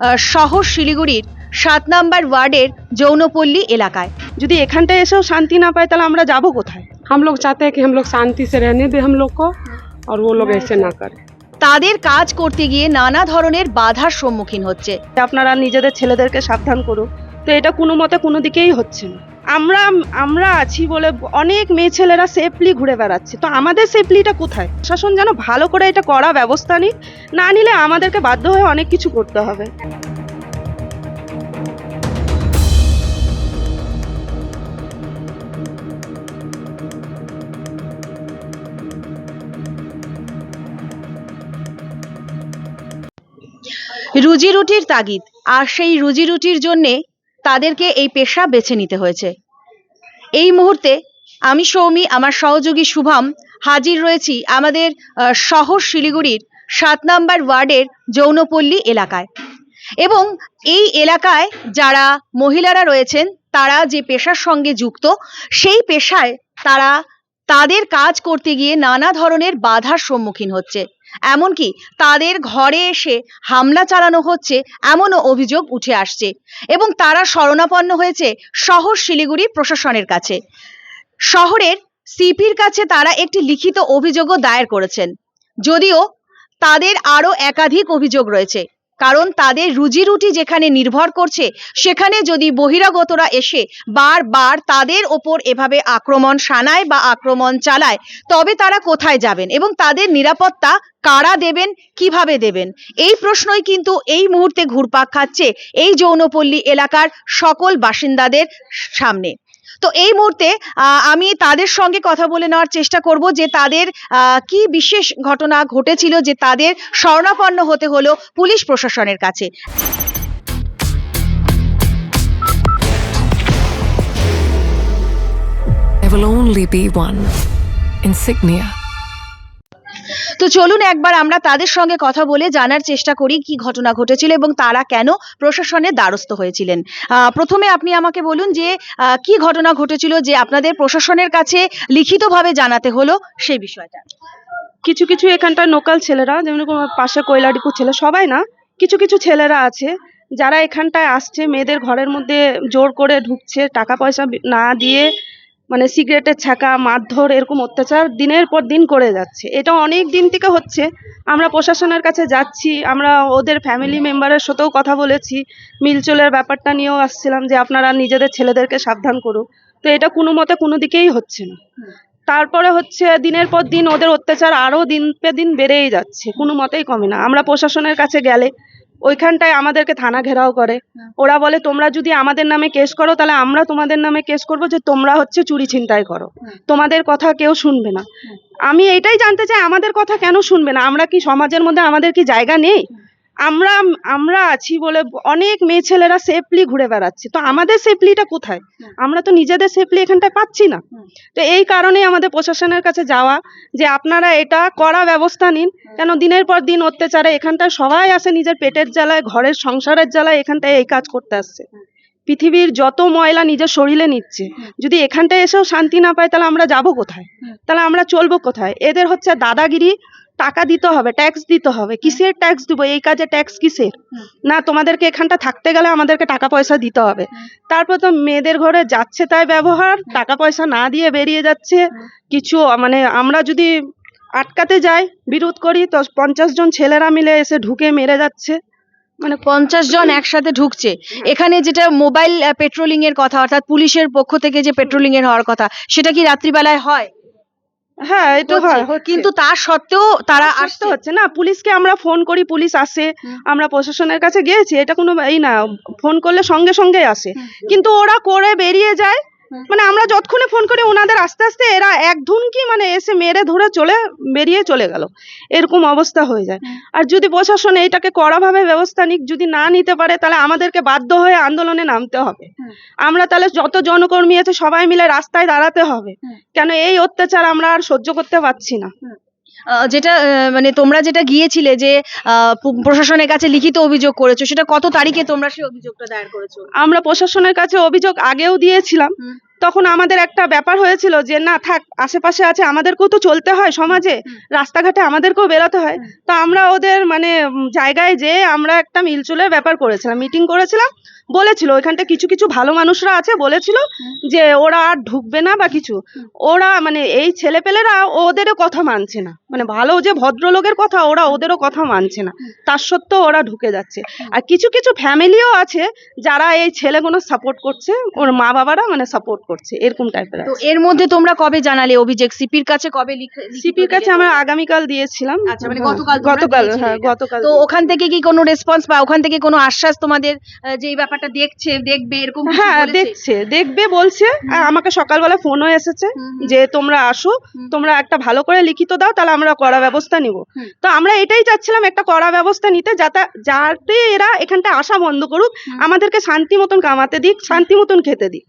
আহ, শহর শিলিগুড়ির সাত নাম্বার ওয়ার্ডের যৌনপল্লী এলাকায় যদি এখানটায় এসেও শান্তি না পায় তাহলে আমরা যাব কোথায় हम लोग चाहते हैं कि हम लोग शांति से रहने दें हम लोग को और वो लोग ऐसे ना करें তাদের কাজ করতে গিয়ে নানা ধরনের বাধার সম্মুখীন হচ্ছে আপনারা নিজেদের ছেলেদেরকে সাবধান করুন তো এটা কোনো মতে কোনো দিকেই হচ্ছে না আমরা আমরা আছি বলে অনেক মেয়ে ছেলেরা সেফলি ঘুরে বেড়াচ্ছে। তো আমাদের সেফলিটা কোথায়? শাসন যেন ভালো করে এটা করা ব্যবস্থা নিক, না নিলে আমাদেরকে বাধ্য হয়ে অনেক কিছু করতে হবে। রুজি রুটির তাগিদ। আর সেই রুজি রুটির জন্যে তাদেরকে এই পেশা বেছে নিতে হয়েছে। এই মুহূর্তে আমি সৌমি, আমার সহযোগী শুভম হাজির রয়েছি আমাদের শহর শিলিগুড়ির সাত নাম্বার ওয়ার্ডের যৌনপল্লী এলাকায়। এবং এই এলাকায় যারা মহিলারা রয়েছেন, তারা যে পেশার সঙ্গে যুক্ত, সেই পেশায় তারা তাদের কাজ করতে গিয়ে নানা ধরনের বাধার সম্মুখীন হচ্ছে। এমনকি তাদের ঘরে এসে হামলা চালানো হচ্ছে এমনও অভিযোগ উঠে আসছে এবং তারা শরণাপন্ন হয়েছে শহর শিলিগুড়ি প্রশাসনের কাছে। শহরের সিপির কাছে তারা একটি লিখিত অভিযোগও দায়ের করেছেন। যদিও তাদের আরও একাধিক অভিযোগ রয়েছে। কারণ তাদের রুজি রুটি যেখানে নির্ভর করছে, সেখানে যদি বহিরাগতরা এসে বারবার তাদের ওপর এভাবে আক্রমণ শানায় বা আক্রমণ চালায়, তবে তারা কোথায় যাবেন এবং তাদের নিরাপত্তা কারা দেবেন, কীভাবে দেবেন? এই প্রশ্নই কিন্তু এই মুহূর্তে ঘুরপাক খাচ্ছে এই যৌনপল্লী এলাকার সকল বাসিন্দাদের সামনে। তো এই মুহূর্তে আমি তাদের সঙ্গে কথা বলে নেওয়ার চেষ্টা করব যে তাদের কি বিশেষ ঘটনা ঘটেছিল যে তাদের স্বর্ণাপন্ন হতে হলো পুলিশ প্রশাসনের কাছে will only be one, insignia. তো চলুন একবার আমরা তাদের সঙ্গে কথা বলে জানার চেষ্টা করি কি ঘটনা ঘটেছিল এবং তারা কেন প্রশাসনের দ্বারস্থ হয়েছিলেন। প্রথমে আপনি আমাকে বলুন যে কি ঘটনা ঘটেছিল যে আপনাদের প্রশাসনের কাছে লিখিতভাবে জানাতে হলো সেই বিষয়টা। কিছু কিছু এখানটার লোকাল ছেলেরা, যেমন পাশে কৈলাডিপু ছেলে, সবাই না, কিছু কিছু ছেলেরা আছে, যারা এখানটায় আসছে, মেয়েদের ঘরের মধ্যে জোর করে ঢুকছে, টাকা পয়সা না দিয়ে মানে সিগারেটের ছাকা মারধর, এরকম অত্যাচার দিনের পর দিন করে যাচ্ছে। এটা অনেক দিন থেকে হচ্ছে। আমরা প্রশাসনের কাছে যাচ্ছি, আমরা ওদের ফ্যামিলি মেম্বারের সাথেও কথা বলেছি। মিলচলের ব্যাপারটা নিয়েও আসছিলাম যে আপনারা নিজেদের ছেলেদেরকে সাবধান করুন। তো এটা কোনো মতে কোনো দিকেই হচ্ছে না। তারপরে হচ্ছে দিনের পর দিন ওদের অত্যাচার আরও দিন পে দিন বেড়েই যাচ্ছে। কোনো মতেই কমে না। আমরা প্রশাসনের কাছে গেলে ওইখানটায় আমাদেরকে থানা ঘেরাও করে। ওরা বলে তোমরা যদি আমাদের নামে কেস করো তাহলে আমরা তোমাদের নামে কেস করব যে তোমরা হচ্ছে চুরি ছিনতাই করো। তোমাদের কথা কেউ শুনবে না। আমি এটাই জানতে চাই আমাদের কথা কেন শুনবে না? আমরা কি সমাজের মধ্যে আমাদের কি জায়গা নেই? আমরা আমরা আছি বলে অনেক মেয়ে ছেলেরা সেফলি ঘুরে বেড়াচ্ছে। তো আমাদের সেফলিটা কোথায়? আমরা তো নিজেদের সেফলি এখানটায় পাচ্ছি না। তো এই কারণেই আমাদের প্রশাসনের কাছে যাওয়া যে আপনারা এটা করা ব্যবস্থা নিন। কেন দিনের পর দিন অত্যাচারে এখানটায় সবাই আসে নিজের পেটের জ্বালায় ঘরের সংসারের জ্বালায় এখানটায় এই কাজ করতে আসছে। পৃথিবীর যত ময়লা নিজের শরীরে নিচ্ছে। যদি এখানটায় এসেও শান্তি না পায় তাহলে আমরা যাব কোথায়? তাহলে আমরা চলবো কোথায়? এদের হচ্ছে দাদাগিরি টাকা দিতে হবে ট্যাক্স দিতে হবে। কিসের ট্যাক্স দিব? এই কাজে ট্যাক্স কিসের? না তোমাদেরকে এখানটা থাকতে গেলে আমাদেরকে টাকা পয়সা দিতে হবে। তারপর তো মেয়েদের ঘরে যাচ্ছে তাই ব্যবহার টাকা পয়সা না দিয়ে বেরিয়ে যাচ্ছে। কিছু মানে আমরা যদি আটকাতে যাই বিরোধ করি তো পঞ্চাশ জন ছেলেরা মিলে এসে ঢুকে মেরে যাচ্ছে। মানে পঞ্চাশ জন একসাথে ঢুকছে। এখানে যেটা মোবাইল পেট্রোলিং এর কথা অর্থাৎ পুলিশের পক্ষ থেকে যে পেট্রোলিং এর হওয়ার কথা সেটা কি রাত্রিবেলায় হয়? হ্যাঁ এটা হয়। কিন্তু তার সত্ত্বেও তারা আসতে আসতে হচ্ছে না। পুলিশকে আমরা ফোন করি পুলিশ আসে। আমরা প্রশাসনের কাছে গিয়েছি এটা কোনো এই না ফোন করলে সঙ্গে সঙ্গে আসে। কিন্তু ওরা করে বেরিয়ে যায় মানে আমরা যতক্ষণে ফোন করি ওনাদের আস্তে আস্তে এরা এক ধুনকি মানে এসে মেরে ধরে চলে বেরিয়ে চলে গেল। এরকম অবস্থা হয়ে যায়। আর যদি প্রশাসন এইটাকে কড়াভাবে ব্যবস্থা নিক যদি না নিতে পারে তাহলে আমাদেরকে বাধ্য হয়ে আন্দোলনে নামতে হবে। আমরা তাহলে যত জনকর্মী আছে সবাই মিলে রাস্তায় দাঁড়াতে হবে। কেন এই অত্যাচার আমরা আর সহ্য করতে পারছি না। যেটা আহ, মানে তোমরা যেটা গিয়েছিলে যে আহ, প্রশাসনের কাছে লিখিত অভিযোগ করেছ সেটা কত তারিখে তোমরা সেই অভিযোগটা দায়ের করেছ আমরা প্রশাসনের কাছে অভিযোগ আগেও দিয়েছিলাম। তখন আমাদের একটা ব্যাপার হয়েছিল যে না থাক আশেপাশে আছে আমাদেরকেও তো চলতে হয় সমাজে। রাস্তাঘাটে আমাদেরকেও বেরোতে হয়। তো আমরা ওদের মানে জায়গায় যেয়ে আমরা একটা মিলচুলের ব্যাপার করেছিলাম মিটিং করেছিলাম। বলেছিল ওইখানটা কিছু কিছু ভালো মানুষরা আছে। বলেছিল যে ওরা আর ঢুকবে না বা কিছু। ওরা মানে এই ছেলেপেলেরা ওদেরও কথা মানছে না। মানে ভালো যে ভদ্রলোকের কথা ওরা ওদেরও কথা মানছে না। তার সত্ত্বেও ওরা ঢুকে যাচ্ছে। আর কিছু কিছু ফ্যামিলিও আছে যারা এই ছেলেগুলো সাপোর্ট করছে। ওর মা বাবারা মানে সাপোর্ট করছে এরকম টাইপের তো এর মধ্যে তোমরা কবে জানালে অভিযোগ? সিপির কাছে কবে লিখে সিপির কাছে? আমরা আগামীকাল দিয়েছিলাম। আচ্ছা, মানে গতকাল গতকাল হ্যাঁ গতকাল তো ওখান থেকে কি কোনো রেসপন্স বা ওখান থেকে কোনো আশ্বাস তোমাদের যে এই ব্যাপারটা দেখছে দেখবে এরকম হ্যাঁ দেখছে দেখবে বলছে। আমাকে সকালবেলা ফোনও এসেছে। যে তোমরা আসো তোমরা একটা ভালো করে লিখিত দাও তাহলে আমরা কড়া ব্যবস্থা নিব। তো আমরা এটাই চাচ্ছিলাম একটা কড়া ব্যবস্থা নিতে যাতে যাতে এরা এখানটা আসা বন্ধ করুক আমাদেরকে শান্তি মতন কামাতে দিক শান্তি মতন খেতে দিক।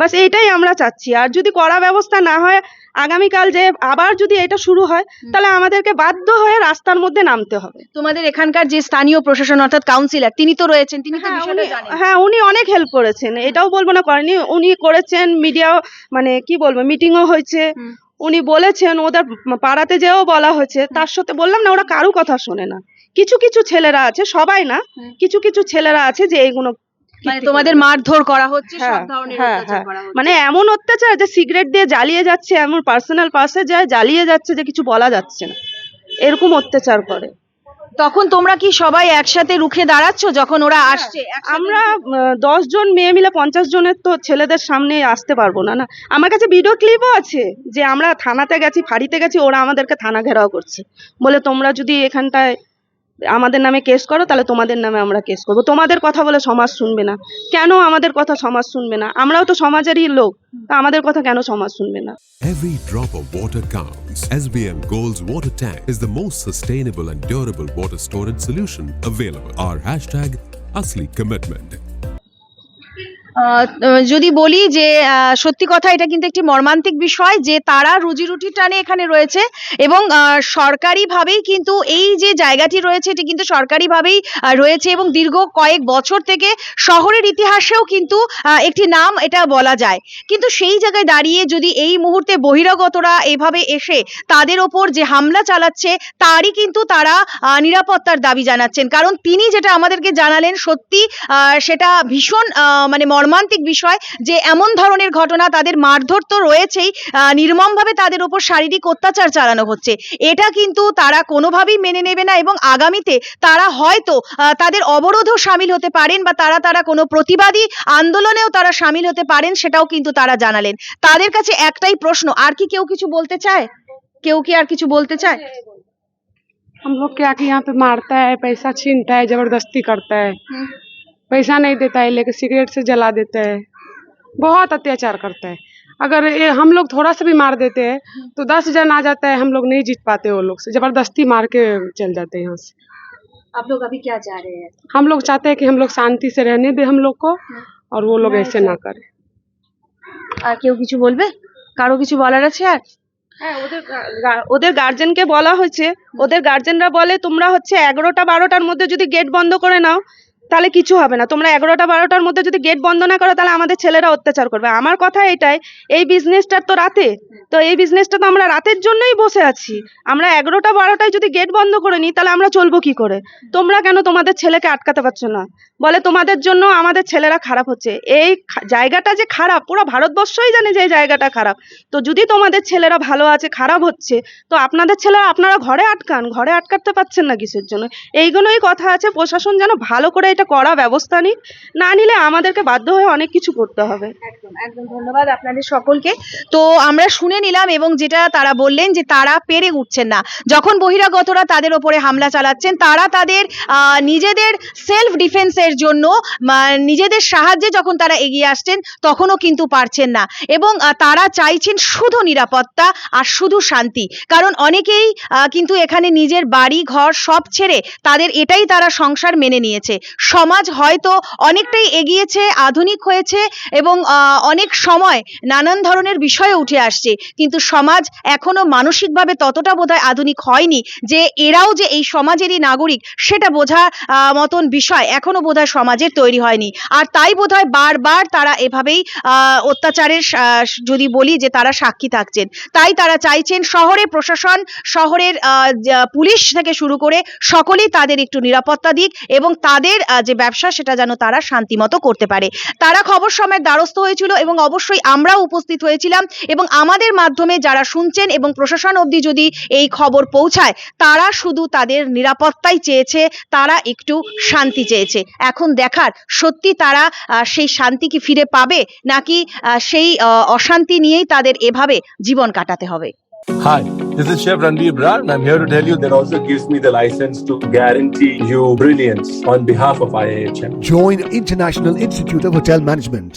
বাস এইটাই আমরা চাচ্ছি। আর যদি কড়া ব্যবস্থা না হয় আগামীকাল যে আবার যদি এটা শুরু হয় তাহলে আমাদেরকে বাধ্য হয়ে রাস্তার মধ্যে নামতে হবে। তোমাদের এখানকার যে স্থানীয় প্রশাসন অর্থাৎ কাউন্সিলর তিনি তো রয়েছেন তিনি তো হ্যাঁ উনি হ্যাঁ উনি অনেক হেল্প করেছেন এটাও বলব না করেনি উনি করেছেন মিডিয়া মানে কি বলব মিটিংও হয়েছে। উনি বলেছেন ওদের পাড়াতে যেও বলা হয়েছে তার সাথে বললাম না ওরা কারও কথা শোনে না। কিছু কিছু ছেলেরা আছে সবাই না কিছু কিছু ছেলেরা আছে যে এইগুলো মানে তোমাদের মারধর করা হচ্ছে সব হ্যাঁ, ধরনের হ্যাঁ, অত্যাচার হ্যাঁ। করা হচ্ছে। মানে এমন অত্যাচার যে সিগারেট দিয়ে জ্বালিয়ে যাচ্ছে এমন পার্সোনাল পার্সে যায় জ্বালিয়ে যাচ্ছে যে কিছু বলা যাচ্ছে না। এরকম অত্যাচার করে। তখন তোমরা কি সবাই একসাথে রুখে দাঁড়াচ্ছ যখন ওরা আসছে আমরা দশ জন মেয়ে মিলে পঞ্চাশ জনের তো ছেলেদের সামনে আসতে পারব না না। আমার কাছে ভিডিও ক্লিপও আছে যে আমরা থানাতে গেছি ফাঁড়িতে গেছি ওরা আমাদেরকে থানা ঘেরাও করছে। বলে তোমরা যদি এখানটায় আমাদের নামে কেস করো তাহলে তোমাদের নামে আমরা কেস করব তোমাদের কথা বলে সমাজ শুনবে না কেন আমাদের কথা সমাজ শুনবে না আমরাও তো সমাজেরই লোক তা আমাদের কথা কেন সমাজ শুনবে না Every drop of water counts. SBM Gold's water tank is the most sustainable and durable water storage solution available. Our hashtag Asli Commitment. যদি বলি যে সত্যি কথা এটা কিন্তু একটি মর্মান্তিক বিষয় যে তারা রুজি রুটির টানে এখানে রয়েছে এবং সরকারিভাবেই কিন্তু এই যে জায়গাটি রয়েছে এটি কিন্তু সরকারিভাবেই রয়েছে এবং দীর্ঘ কয়েক বছর থেকে শহরের ইতিহাসেও কিন্তু একটি নাম এটা বলা যায়। কিন্তু সেই জায়গায় দাঁড়িয়ে যদি এই মুহূর্তে বহিরাগতরা এভাবে এসে তাদের ওপর যে হামলা চালাচ্ছে তারই কিন্তু তারা নিরাপত্তার দাবি জানাচ্ছেন। কারণ তিনি যেটা আমাদেরকে জানালেন সত্যি সেটা ভীষণ মানে মর্মান্তিক বিষয় যে এমন ধরনের ঘটনা তাদের মারধর তো রয়েছেই আহ, নির্মমভাবে তাদের উপর শারীরিক অত্যাচার চালানো হচ্ছে এটা কিন্তু তারা কোনোভাবেই মেনে নেবে না এবং আগামীতে তারা হয়তো আহ, তাদের অবরোধেও সামিল হতে পারেন বা তারা তারা কোনো প্রতিবাদী আন্দোলনেও তারা সামিল হতে পারেন সেটাও কিন্তু তারা জানালেন তাদের কাছে একটাই প্রশ্ন আর কি কেউ কিছু বলতে চায় কেউ কি আর কিছু বলতে চায় हम लोग क्या कि यहाँ पे मारता है पैसा छीनता है जबरदस्ती करता है पैसा नहीं देता है लेके सिगरेट से जला देता है बहुत अत्याचार करता है अगर ये हम लोग थोड़ा सा भी मार देते हैं तो दस जन आ जाता है हम लोग नहीं जीत पाते वो लोग से जबरदस्ती मार के चल जाते हैं यहाँ से आप लोग अभी क्या चाह रहे हैं हम लोग चाहते हैं कि हम लोग शांति से रहने दे हम लोग को और वो लोग ऐसे ना करें আর কেউ কিছু বলবে কারো কিছু বলার আছে আর হ্যাঁ ওদের গা- গা- ওদের গার্জেনকে বলা হয়েছে ওদের গার্জেনরা বলে তোমরা হচ্ছে এগারোটা বারোটার মধ্যে যদি গেট বন্ধ করে নাও তাহলে কিছু হবে না। তোমরা এগারোটা, বারোটার মধ্যে যদি গেট বন্ধ না করো, তাহলে আমাদের ছেলেরা অত্যাচার করবে। আমার কথা এটাই, এই বিজনেসটার তো রাতে। তো এই বিজনেসটা তো আমরা রাতের জন্যই বসে আছি। আমরা এগারোটা, বারোটায় যদি গেট বন্ধ করে নিই, তাহলে আমরা চলবো কি করে? তোমরা কেন তোমাদের ছেলেকে আটকাতে পারছ না? বলে তোমাদের জন্য আমাদের ছেলেরা খারাপ হচ্ছে। এই জায়গাটা যে খারাপ, পুরো ভারতবর্ষই জানে যে এই জায়গাটা খারাপ। তো যদি তোমাদের ছেলেরা ভালো আছে, খারাপ হচ্ছে, তো আপনাদের ছেলেরা আপনারা ঘরে আটকান। ঘরে আটকাতে পারছেন না কিসের জন্য? এইগুলোই কথা আছে। প্রশাসন যেন ভালো করে এটা করা ব্যবস্থা নিক। না নিলে আমাদেরকে বাধ্য হয়ে অনেক কিছু করতে হবে। একদম ধন্যবাদ আপনাদের সকলকে। তো আমরা শুনে নিলাম এবং যেটা তারা বললেন যে তারা পেরে উঠছেন না। যখন বহিরাগতরা তাদের ওপরে হামলা চালাচ্ছেন, তারা তাদের নিজেদের সেলফ ডিফেন্সের জন্য নিজেদের সাহায্যে যখন তারা এগিয়ে আসছেন, তখনও কিন্তু পারছেন না। এবং তারা চাইছেন শুধু নিরাপত্তা আর শুধু শান্তি। কারণ অনেকেই কিন্তু এখানে নিজের বাড়ি, ঘর সব ছেড়ে তাদের এটাই তারা সংসার মেনে নিয়েছে। সমাজ হয়তো অনেকটাই এগিয়েছে, আধুনিক হয়েছে এবং অনেক সময় নানান ধরনের বিষয়ে উঠে আসছে। কিন্তু সমাজ এখনও মানসিকভাবে ততটা বোধহয় আধুনিক হয়নি যে এরাও যে এই সমাজেরই নাগরিক, সেটা বোঝা মতন বিষয় এখনও বোধহয় সমাজের তৈরি হয়নি। আর তাই বোধহয় বারবার তারা এভাবেই অত্যাচারের যদি বলি যে তারা সাক্ষী থাকছেন। তাই তারা চাইছেন শহরে প্রশাসন, শহরের পুলিশ থেকে শুরু করে সকলেই তাদের একটু নিরাপত্তা দিক এবং তাদের যে ব্যবসা সেটা যেন তারা শান্তিমতো করতে পারে। তারা খবর সময়ের দ্বারস্থ হয়েছিল এবং অবশ্যই আমরাও উপস্থিত হয়েছিলাম এবং আমাদের মাধ্যমে যারা শুনছেন এবং প্রশাসন অবধি যদি এই খবর পৌঁছায় তারা শুধু তাদের নিরাপত্তাই চেয়েছে তারা একটু শান্তি চেয়েছে। এখন দেখার সত্যি তারা সেই শান্তি কি ফিরে পাবে নাকি সেই অশান্তি নিয়েই তাদের এভাবে জীবন কাটাতে হবে? Hi, this is Chef Ranveer Brar, and I'm here to tell you that also gives me the license to guarantee you brilliance on behalf of IIHM. Join International Institute of Hotel Management